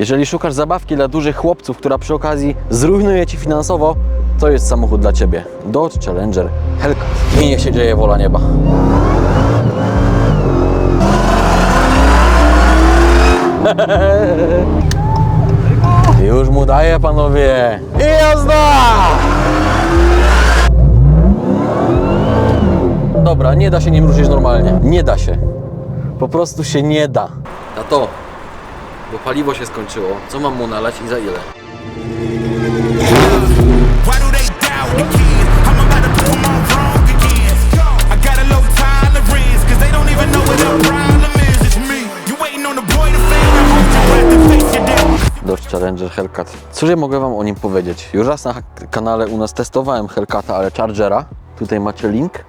Jeżeli szukasz zabawki dla dużych chłopców, która przy okazji zrujnuje Ci finansowo, to jest samochód dla Ciebie. Dodge Challenger Hellcat. I niech się dzieje wola nieba. Już mu daję, panowie. I jazda! Dobra, nie da się nim ruszyć normalnie. Nie da się. Po prostu się nie da. A to, bo paliwo się skończyło. Co mam mu nalać i za ile? Dodge Challenger Hellcat. Cóż ja mogę Wam o nim powiedzieć? Już raz na kanale u nas testowałem Hellcata, ale Chargera. Tutaj macie link.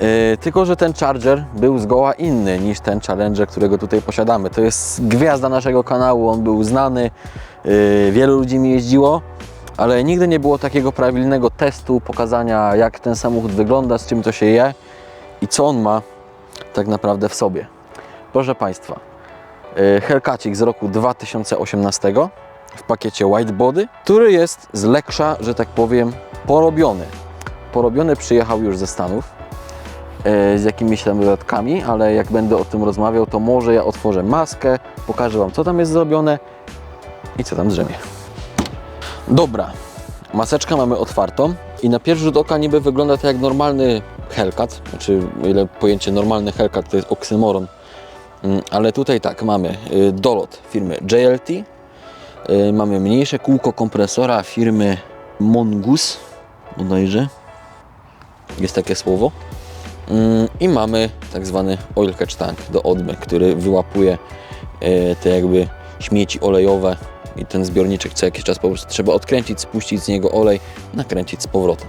Yy, tylko, że ten Charger był zgoła inny niż ten Challenger, którego tutaj posiadamy. To jest gwiazda naszego kanału, on był znany, yy, wielu ludzi mi jeździło, ale nigdy nie było takiego prawilnego testu, pokazania jak ten samochód wygląda, z czym to się je i co on ma tak naprawdę w sobie. Proszę Państwa, yy, Hellcatik z roku 2018 w pakiecie White Body, który jest z Leksza, że tak powiem, porobiony. Porobiony przyjechał już ze Stanów e, z jakimiś tam dodatkami, ale jak będę o tym rozmawiał, to może ja otworzę maskę, pokażę Wam, co tam jest zrobione i co tam drzemie. Dobra, maseczkę mamy otwartą i na pierwszy rzut oka niby wygląda to jak normalny Hellcat, znaczy ile pojęcie normalny Hellcat to jest oksymoron, Mm, ale tutaj tak, mamy y, dolot firmy JLT, y, mamy mniejsze kółko kompresora firmy Mongoose, bodajże, jest takie słowo. Mm, I mamy tak zwany oil catch tank do odmy, który wyłapuje e, te jakby śmieci olejowe i ten zbiorniczek co jakiś czas po prostu trzeba odkręcić, spuścić z niego olej, nakręcić z powrotem.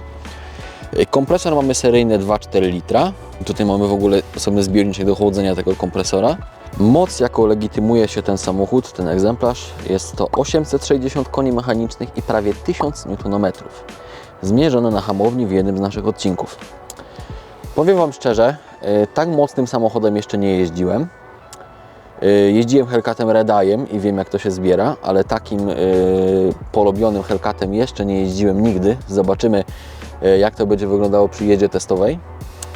E, Kompresor mamy seryjny 2,4 litra. Tutaj mamy w ogóle osobny zbiorniczek do chłodzenia tego kompresora. Moc, jaką legitymuje się ten samochód, ten egzemplarz, jest to 860 koni mechanicznych i prawie 1000 Nm. Zmierzone na hamowni w jednym z naszych odcinków. Powiem Wam szczerze, e, tak mocnym samochodem jeszcze nie jeździłem. E, Jeździłem Hellcatem Redajem i wiem jak to się zbiera, ale takim e, porobionym Hellcatem jeszcze nie jeździłem nigdy. Zobaczymy jak to będzie wyglądało przy jeździe testowej.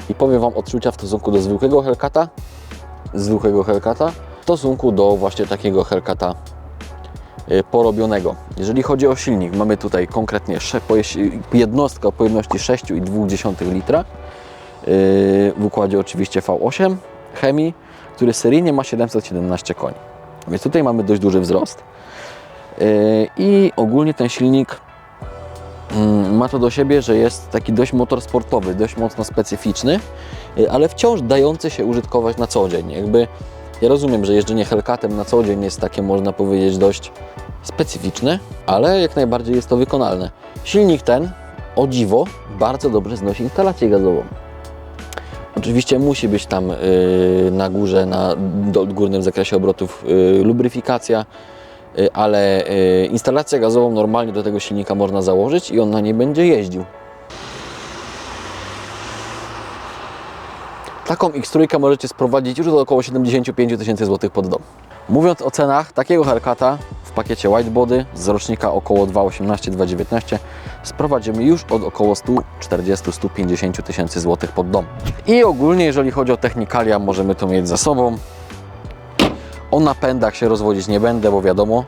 I powiem Wam odczucia w stosunku do zwykłego Hellcata, zwykłego Hellcata, w stosunku do właśnie takiego Hellcata porobionego. Jeżeli chodzi o silnik, mamy tutaj konkretnie jednostkę o pojemności 6,2 litra w układzie oczywiście V8 chemii, który seryjnie ma 717 koni. Więc tutaj mamy dość duży wzrost. Yy, I ogólnie ten silnik mm, ma to do siebie, że jest taki dość motor sportowy, dość mocno specyficzny, yy, ale wciąż dający się użytkować na co dzień. Jakby ja rozumiem, że jeżdżenie Hellcatem na co dzień jest takie, można powiedzieć, dość specyficzne, ale jak najbardziej jest to wykonalne. Silnik ten, o dziwo, bardzo dobrze znosi instalację gazową. Oczywiście musi być tam y, na górze, na górnym zakresie obrotów y, lubryfikacja, y, ale instalację gazową normalnie do tego silnika można założyć i on na niej będzie jeździł. Taką X3 możecie sprowadzić już do około 75 000 tysięcy złotych pod dom. Mówiąc o cenach takiego Hellcata w pakiecie Whitebody z rocznika około 2,18-2,19 sprowadzimy już od około 140-150 tysięcy złotych pod dom. I ogólnie jeżeli chodzi o technikalia możemy to mieć za sobą. O napędach się rozwodzić nie będę, bo wiadomo,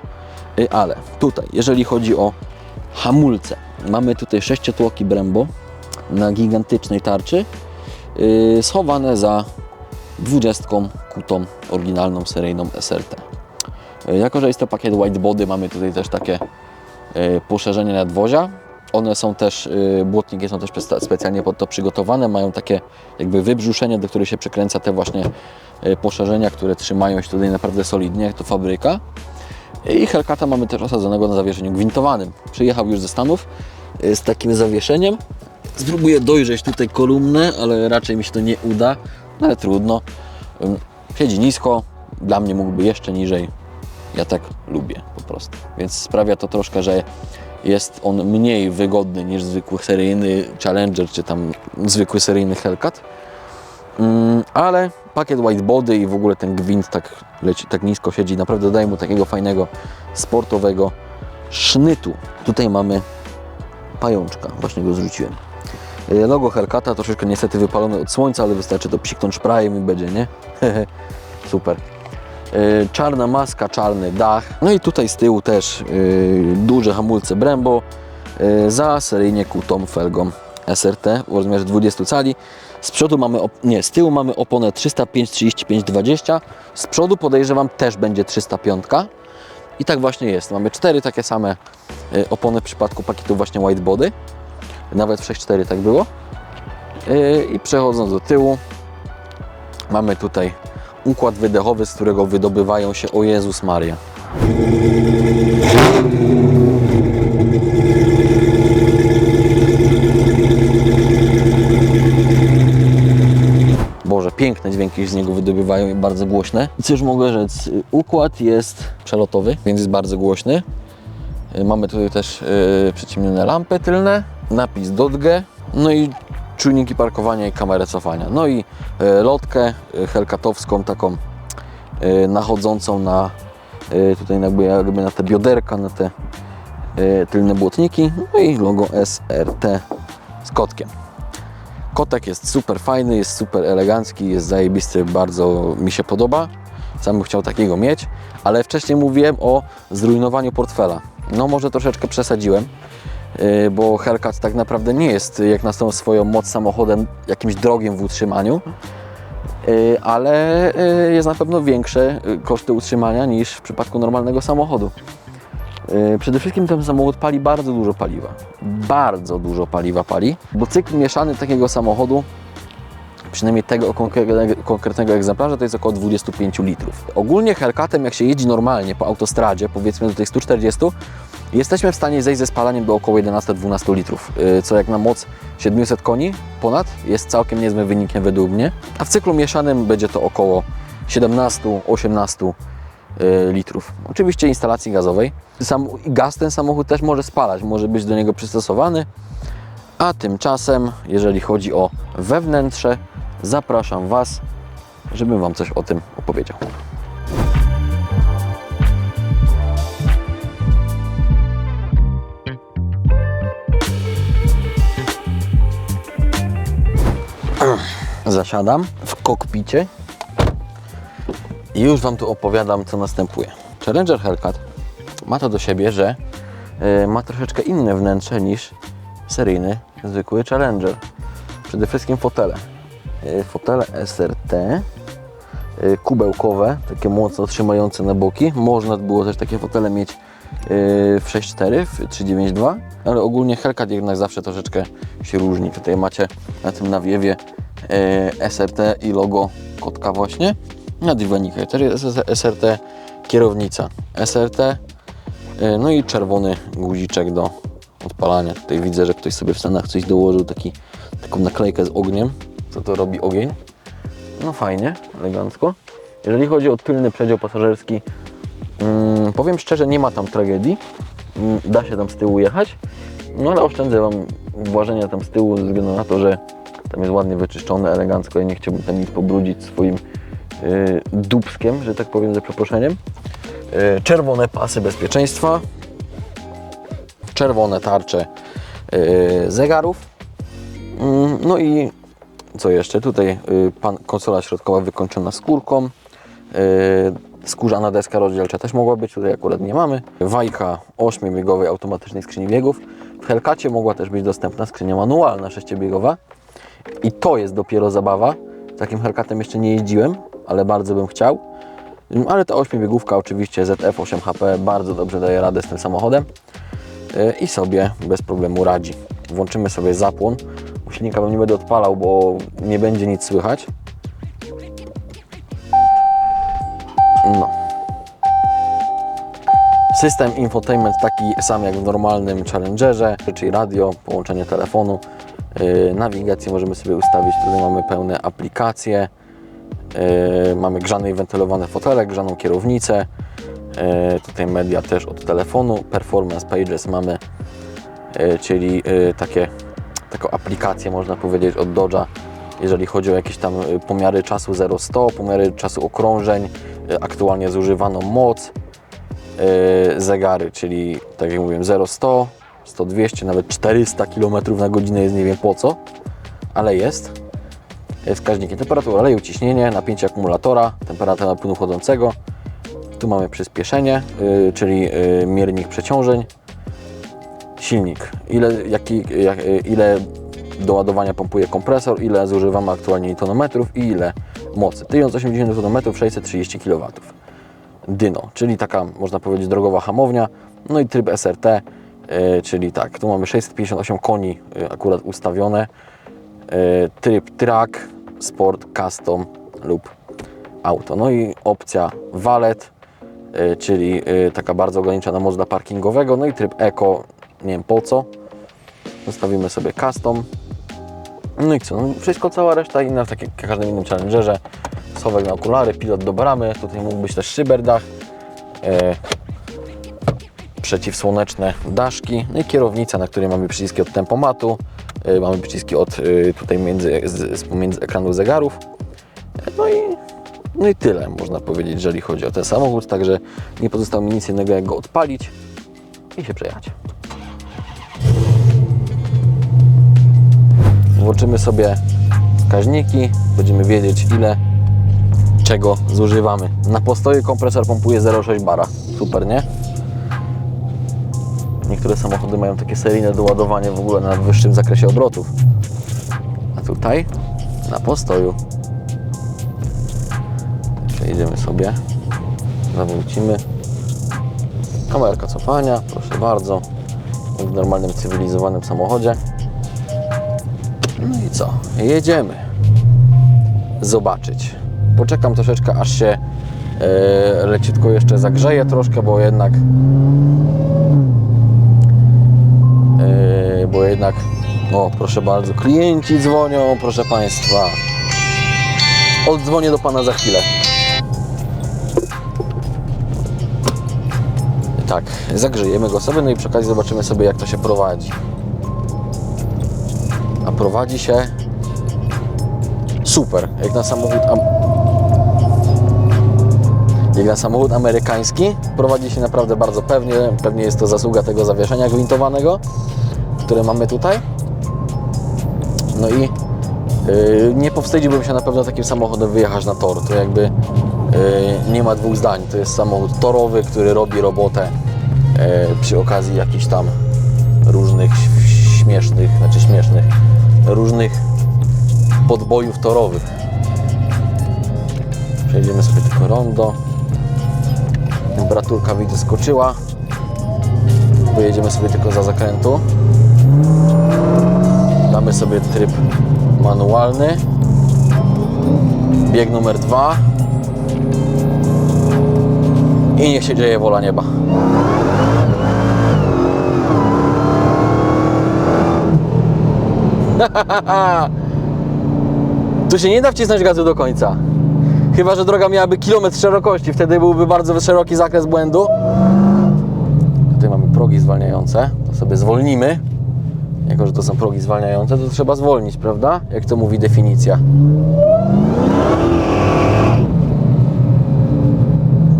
Y, ale tutaj jeżeli chodzi o hamulce, mamy tutaj sześciotłoki Brembo na gigantycznej tarczy yy, schowane za 20 kutą oryginalną seryjną SRT. Yy, Jako, że jest to pakiet white body, mamy tutaj też takie yy, poszerzenie nadwozia. One są też, yy, błotniki są też spe- specjalnie pod to przygotowane, mają takie jakby wybrzuszenie, do których się przykręca te właśnie poszerzenia, które trzymają się tutaj naprawdę solidnie, jak to fabryka. I Hellcata mamy też osadzonego na zawieszeniu gwintowanym. Przyjechał już ze Stanów z takim zawieszeniem. Spróbuję dojrzeć tutaj kolumnę, ale raczej mi się to nie uda, no ale trudno. Siedzi nisko, dla mnie mógłby jeszcze niżej. Ja tak lubię po prostu. Więc sprawia to troszkę, że jest on mniej wygodny niż zwykły seryjny Challenger czy tam zwykły seryjny Hellcat. Ym, Ale pakiet whitebody i w ogóle ten gwint tak leci, tak nisko siedzi, naprawdę daje mu takiego fajnego, sportowego sznytu. Tutaj mamy pajączka, właśnie go zrzuciłem. E, Logo Hellcata troszeczkę niestety wypalone od słońca, ale wystarczy to psiknąć szprajem i będzie, nie? Super. E, Czarna maska, czarny dach. No i tutaj z tyłu też e, duże hamulce Brembo za seryjnie kutą felgą SRT w rozmiarze 20 cali. Z przodu mamy, nie, z tyłu mamy oponę 305, 35, 20. Z przodu podejrzewam też będzie 305. I tak właśnie jest. Mamy cztery takie same opony w przypadku pakietu właśnie whitebody. Nawet w 6.4 tak było. E, I przechodząc do tyłu, mamy tutaj układ wydechowy, z którego wydobywają się, o Jezus Maria. Boże, piękne dźwięki z niego wydobywają i bardzo głośne. I cóż mogę rzec, układ jest przelotowy, więc jest bardzo głośny. Y, Mamy tutaj też y, przyciemnione lampy tylne, napis Dodge, no i czujniki parkowania i kamerę cofania. No i y, lotkę y, helkatowską, taką y, nachodzącą na tutaj jakby, jakby na te bioderka, na te tylne błotniki, no i logo SRT z kotkiem. Kotek jest super fajny, jest super elegancki, jest zajebisty, bardzo mi się podoba. Sam bym chciał takiego mieć, ale wcześniej mówiłem o zrujnowaniu portfela. No może troszeczkę przesadziłem, bo Hellcat tak naprawdę nie jest, jak na tą swoją moc samochodem, jakimś drogiem w utrzymaniu, yy, ale yy, jest na pewno większe koszty utrzymania niż w przypadku normalnego samochodu. Przede wszystkim ten samochód pali bardzo dużo paliwa. Bardzo dużo paliwa pali, bo cykl mieszany takiego samochodu, przynajmniej tego konkretnego, egzemplarza, to jest około 25 litrów. Ogólnie Hellcatem, jak się jeździ normalnie po autostradzie, powiedzmy do tych 140, jesteśmy w stanie zejść ze spalaniem do około 11-12 litrów, yy, co jak na moc 700 koni ponad jest całkiem niezłym wynikiem według mnie, a w cyklu mieszanym będzie to około 17-18 y, litrów. Oczywiście instalacji gazowej. Sam, gaz ten samochód też może spalać, może być do niego przystosowany. A tymczasem, jeżeli chodzi o wewnętrze, zapraszam Was, żebym Wam coś o tym opowiedział. Zasiadam w kokpicie i już Wam tu opowiadam, co następuje. Challenger Hellcat ma to do siebie, że y, ma troszeczkę inne wnętrze niż seryjny, zwykły Challenger. Przede wszystkim fotele. Y, fotele SRT, y, kubełkowe, takie mocno trzymające na boki. Można było też takie fotele mieć w 6.4, w 392, ale ogólnie Hellcat jednak zawsze troszeczkę się różni. Tutaj macie na tym nawiewie SRT i logo kotka właśnie. Na dywanikach też jest SRT, kierownica SRT, y, no i czerwony guziczek do odpalania. Tutaj widzę, że ktoś sobie w Stanach coś dołożył, taki, taką naklejkę z ogniem. Co to robi ogień? No fajnie, elegancko. Jeżeli chodzi o tylny przedział pasażerski, mm, powiem szczerze, nie ma tam tragedii. Mm, da się tam z tyłu jechać, no ale oszczędzę Wam włażenia tam z tyłu ze względu na to, że tam jest ładnie wyczyszczone, elegancko. Ja nie chciałbym tam nic pobrudzić swoim yy, dubskiem, że tak powiem, za przeproszeniem. Yy, czerwone pasy bezpieczeństwa, czerwone tarcze yy, zegarów. Mm, No i co jeszcze? Tutaj y, pan, konsola środkowa wykończona skórką. y, Skórzana deska rozdzielcza też mogła być, tutaj akurat nie mamy. Wajcha 8-biegowej automatycznej skrzyni biegów. W Hellcacie mogła też być dostępna skrzynia manualna 6-biegowa. I to jest dopiero zabawa. Takim Hellcatem jeszcze nie jeździłem, ale bardzo bym chciał. Mm, Ale ta 8-biegówka oczywiście ZF 8HP bardzo dobrze daje radę z tym samochodem y, i sobie bez problemu radzi. Włączymy sobie zapłon. Silnika nie będę odpalał, bo nie będzie nic słychać. No. System infotainment taki sam jak w normalnym Challengerze, czyli radio, połączenie telefonu. Yy, nawigację możemy sobie ustawić. Tutaj mamy pełne aplikacje. Yy, mamy grzane i wentylowane fotele, grzaną kierownicę. Yy, tutaj media też od telefonu. Performance Pages mamy, czyli takie, taką aplikację można powiedzieć od Dodge'a, jeżeli chodzi o jakieś tam y, pomiary czasu 0-100, pomiary czasu okrążeń, y, aktualnie zużywaną moc, y, zegary, czyli tak jak mówiłem 0-100, 100-200, nawet 400 km na godzinę jest nie wiem po co, ale jest. Jest wskaźniki temperatury oleju, ciśnienie, napięcie akumulatora, temperatura płynu chodzącego. Tu mamy przyspieszenie, y, czyli y, miernik przeciążeń, silnik, ile, jaki, jak, y, ile do ładowania pompuje kompresor, ile zużywamy aktualnie tonometrów i ile mocy. 1080 Nm, 630 kW. Dyno, czyli taka można powiedzieć drogowa hamownia, no i tryb SRT, czyli tak, tu mamy 658 koni y, akurat ustawione, y, tryb track, sport, custom lub auto. No i opcja walet, y, czyli taka bardzo ograniczona moc dla parkingowego, no i tryb eco, nie wiem po co. Zostawimy sobie custom. No i co? No wszystko, cała reszta inna, tak jak każdym innym challengerze. Schowek na okulary, pilot do bramy, tutaj mógł być też szyberdach. Przeciwsłoneczne daszki, no i kierownica, na której mamy przyciski od tempomatu, e, mamy przyciski od e, tutaj między, z, pomiędzy ekranów zegarów. No i, no i tyle można powiedzieć, jeżeli chodzi o ten samochód, także nie pozostało mi nic innego jak go odpalić i się przejechać. Włączymy sobie wskaźniki, będziemy wiedzieć ile czego zużywamy. Na postoju kompresor pompuje 0,6 bara. Super, nie? Niektóre samochody mają takie seryjne doładowanie w ogóle na wyższym zakresie obrotów. A tutaj na postoju. Przejedziemy sobie. Zawrócimy. Kamerka cofania, proszę bardzo. W normalnym, cywilizowanym samochodzie. No i co? Jedziemy. Zobaczyć. Poczekam troszeczkę, aż się e, leciutko jeszcze zagrzeje troszkę, bo jednak bo jednak o proszę bardzo, klienci dzwonią, proszę Państwa. Oddzwonię do Pana za chwilę. Tak, zagrzejemy go sobie, no i przy okazji zobaczymy sobie jak to się prowadzi. A prowadzi się super, jak na samochód am... jak na samochód amerykański prowadzi się naprawdę bardzo pewnie, pewnie jest to zasługa tego zawieszenia gwintowanego, które mamy tutaj. No i yy, nie powstydziłbym się na pewno takim samochodem wyjechać na tor, to jakby yy, nie ma dwóch zdań, to jest samochód torowy, który robi robotę yy, przy okazji jakichś tam różnych śmiesznych, znaczy śmiesznych, różnych podbojów torowych. Przejdziemy sobie tylko rondo. Temperaturka widzę skoczyła. Pojedziemy sobie tylko za zakrętu. Damy sobie tryb manualny. Bieg numer dwa. I niech się dzieje wola nieba. Tu się nie da wcisnąć gazu do końca. Chyba, że droga miałaby kilometr szerokości, wtedy byłby bardzo szeroki zakres błędu. Tutaj mamy progi zwalniające, to sobie zwolnimy. Jako, że to są progi zwalniające, to trzeba zwolnić, prawda? Jak to mówi definicja.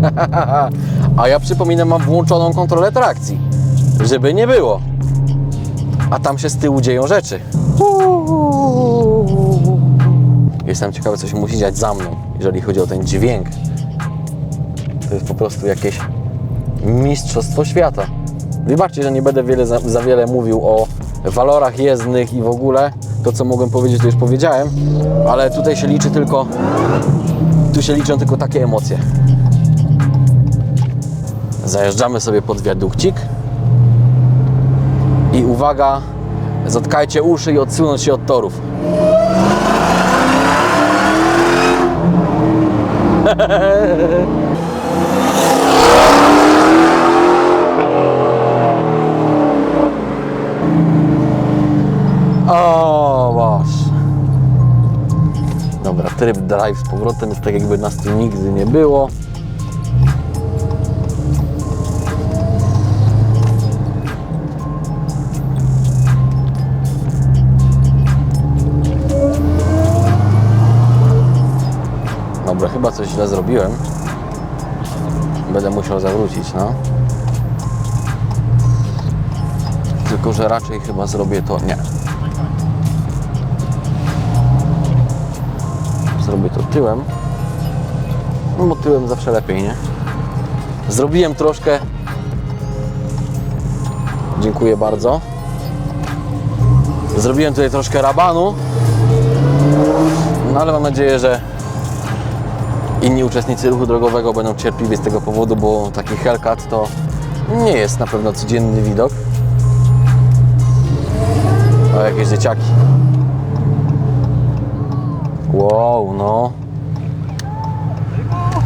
A ja przypominam, mam włączoną kontrolę trakcji, żeby nie było. A tam się z tyłu dzieją rzeczy. Jestem ciekawy, co się musi dziać za mną, jeżeli chodzi o ten dźwięk. To jest po prostu jakieś mistrzostwo świata. Wybaczcie, że nie będę wiele, za, za wiele mówił o walorach jezdnych i w ogóle. To, co mogłem powiedzieć, to już powiedziałem, ale tutaj się liczy tylko, tu się liczą tylko takie emocje. Zajeżdżamy sobie pod wiadukcik i uwaga, zatkajcie uszy i odsunąć się od torów. tryb drive z powrotem jest tak jakby nas tu nigdy nie było. Dobra, chyba coś źle zrobiłem. Będę musiał zawrócić, no. Tylko, że raczej chyba zrobię to... Nie. Tyłem. No bo tyłem zawsze lepiej, nie? Zrobiłem troszkę... Dziękuję bardzo. Zrobiłem tutaj troszkę rabanu. No ale mam nadzieję, że inni uczestnicy ruchu drogowego będą cierpliwi z tego powodu, bo taki Hellcat to nie jest na pewno codzienny widok. O, jakieś dzieciaki. Wow, no.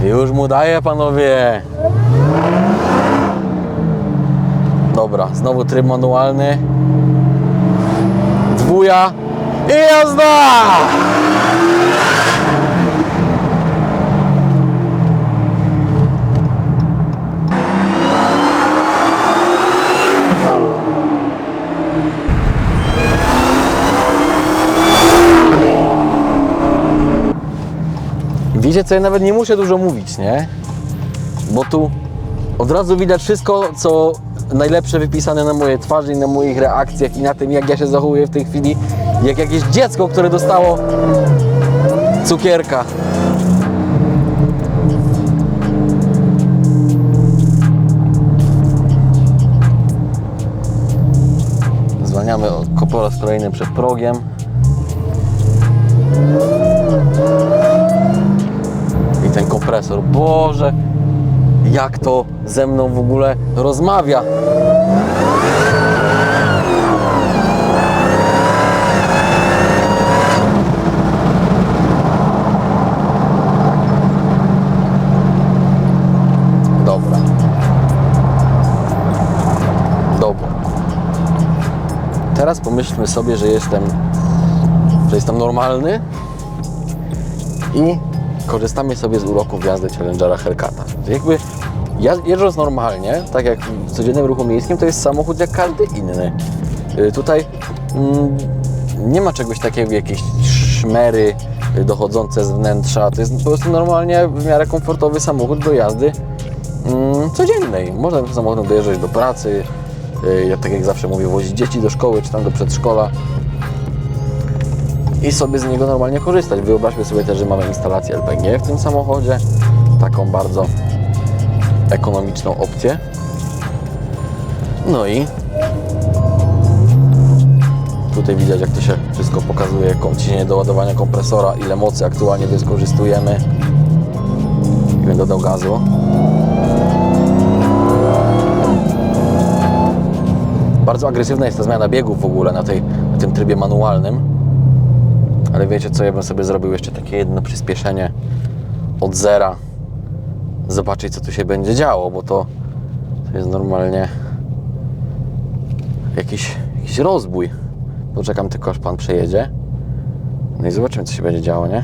Już mu daję, panowie. Dobra, znowu tryb manualny. Dwuja i jazda! Wiecie co, ja nawet nie muszę dużo mówić, nie? Bo tu od razu widać wszystko, co najlepsze wypisane na mojej twarzy i na moich reakcjach i na tym, jak ja się zachowuję w tej chwili, jak jakieś dziecko, które dostało cukierka. Zwalniamy ko- po raz kolejny przed progiem. Kompresor, Boże, jak to ze mną w ogóle rozmawia. Dobra. Dobra. Teraz pomyślmy sobie, że jestem, że jestem normalny i korzystamy sobie z uroków jazdy Challengera Hellcata. Jakby ja- jeżdżąc normalnie, tak jak w codziennym ruchu miejskim, to jest samochód jak każdy inny. Y, Tutaj mm, nie ma czegoś takiego, jakieś szmery y, dochodzące z wnętrza. To jest po prostu normalnie w miarę komfortowy samochód do jazdy mm, codziennej. Można tym samochodem dojeżdżać do pracy, y, ja tak jak zawsze mówię, wozić dzieci do szkoły czy tam do przedszkola i sobie z niego normalnie korzystać. Wyobraźmy sobie też, że mamy instalację LPG w tym samochodzie, taką bardzo ekonomiczną opcję. No i tutaj widać jak to się wszystko pokazuje, ciśnienie do ładowania kompresora, ile mocy aktualnie wykorzystujemy. I będę dodał gazu. Bardzo agresywna jest ta zmiana biegów w ogóle na, tej, na tym trybie manualnym. Ale wiecie co, ja bym sobie zrobił jeszcze takie jedno przyspieszenie od zera. Zobaczyć co tu się będzie działo, bo to, to jest normalnie jakiś, jakiś rozbój. Poczekam tylko aż pan przejedzie. No i zobaczymy co się będzie działo, nie?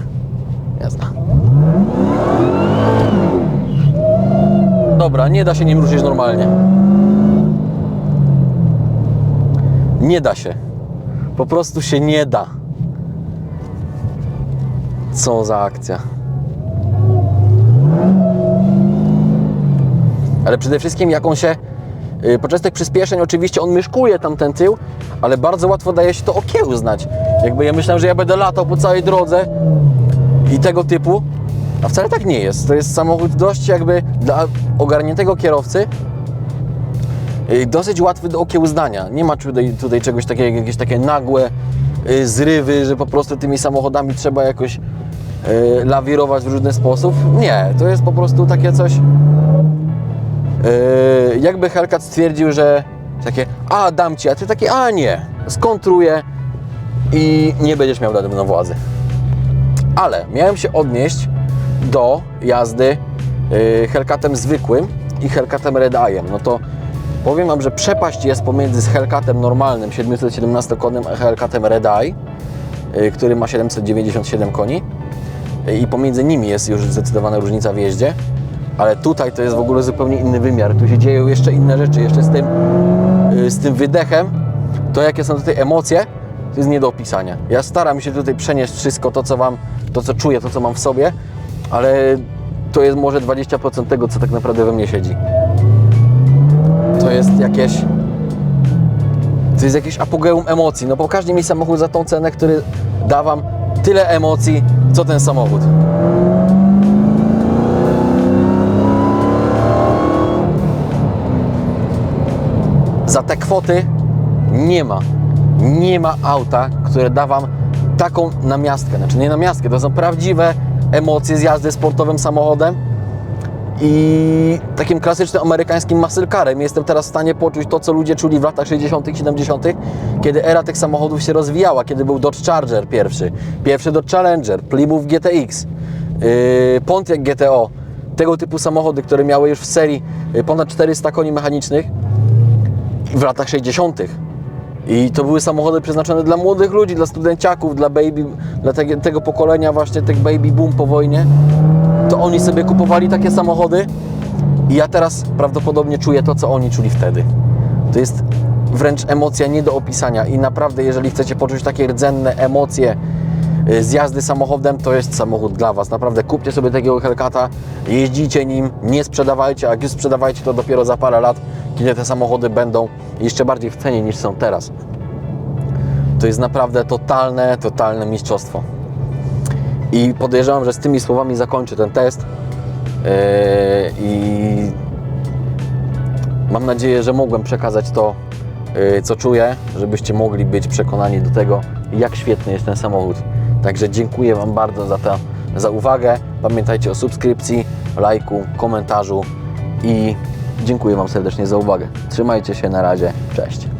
Jazda. Dobra, nie da się nim ruszyć normalnie. Nie da się. Po prostu się nie da. Co za akcja. Ale przede wszystkim jak on się y, podczas tych przyspieszeń oczywiście on myszkuje tam ten tył, ale bardzo łatwo daje się to okiełznać. Jakby ja myślałem, że ja będę latał po całej drodze i tego typu, a wcale tak nie jest. To jest samochód dość jakby dla ogarniętego kierowcy dosyć łatwy do okiełznania. Nie ma tutaj, tutaj czegoś takiego, jakieś takie nagłe y, zrywy, że po prostu tymi samochodami trzeba jakoś y, lawirować w różny sposób. Nie, to jest po prostu takie coś. y, jakby Hellcat stwierdził, że takie, a dam ci, a ty takie, a nie, skontruję i nie będziesz miał nade mną władzy. Ale miałem się odnieść do jazdy y, Hellcatem zwykłym i Hellcatem Red Eye'em. No to powiem Wam, że przepaść jest pomiędzy z Hellcatem normalnym 717-konnym a Hellcatem Red Eye, y, który ma 797 koni. Y, I pomiędzy nimi jest już zdecydowana różnica w jeździe. Ale tutaj to jest w ogóle zupełnie inny wymiar. Tu się dzieją jeszcze inne rzeczy, jeszcze z tym, y, z tym wydechem. To jakie są tutaj emocje, to jest nie do opisania. Ja staram się tutaj przenieść wszystko to, co Wam, to co czuję, to co mam w sobie, ale to jest może 20% tego, co tak naprawdę we mnie siedzi. To jest jakieś. To jest jakieś apogeum emocji. No pokażcie mi samochód za tą cenę, który da wam tyle emocji, co ten samochód. Za te kwoty nie ma. Nie ma auta, które da wam taką namiastkę. Znaczy nie namiastkę, to są prawdziwe emocje z jazdy sportowym samochodem i takim klasycznym amerykańskim muscle carem. Jestem teraz w stanie poczuć to, co ludzie czuli w latach 60., 70., kiedy era tych samochodów się rozwijała, kiedy był Dodge Charger pierwszy, pierwszy Dodge Challenger, Plymouth GTX, yy, Pontiac GTO, tego typu samochody, które miały już w serii yy, ponad 400 koni mechanicznych w latach 60. I to były samochody przeznaczone dla młodych ludzi, dla studenciaków, dla baby, dla tego, tego pokolenia właśnie tych baby boom po wojnie. To oni sobie kupowali takie samochody i ja teraz prawdopodobnie czuję to, co oni czuli wtedy. To jest wręcz emocja nie do opisania i naprawdę, jeżeli chcecie poczuć takie rdzenne emocje z jazdy samochodem, to jest samochód dla Was. Naprawdę kupcie sobie takiego Hellcata, jeździcie nim, nie sprzedawajcie, a jak już sprzedawajcie, to dopiero za parę lat, kiedy te samochody będą jeszcze bardziej w cenie niż są teraz. To jest naprawdę totalne, totalne mistrzostwo. I podejrzewam, że z tymi słowami zakończę ten test. Yy, I mam nadzieję, że mogłem przekazać to, yy, co czuję, żebyście mogli być przekonani do tego, jak świetny jest ten samochód. Także dziękuję Wam bardzo za, to, za uwagę. Pamiętajcie o subskrypcji, lajku, komentarzu i dziękuję Wam serdecznie za uwagę. Trzymajcie się, na razie, cześć.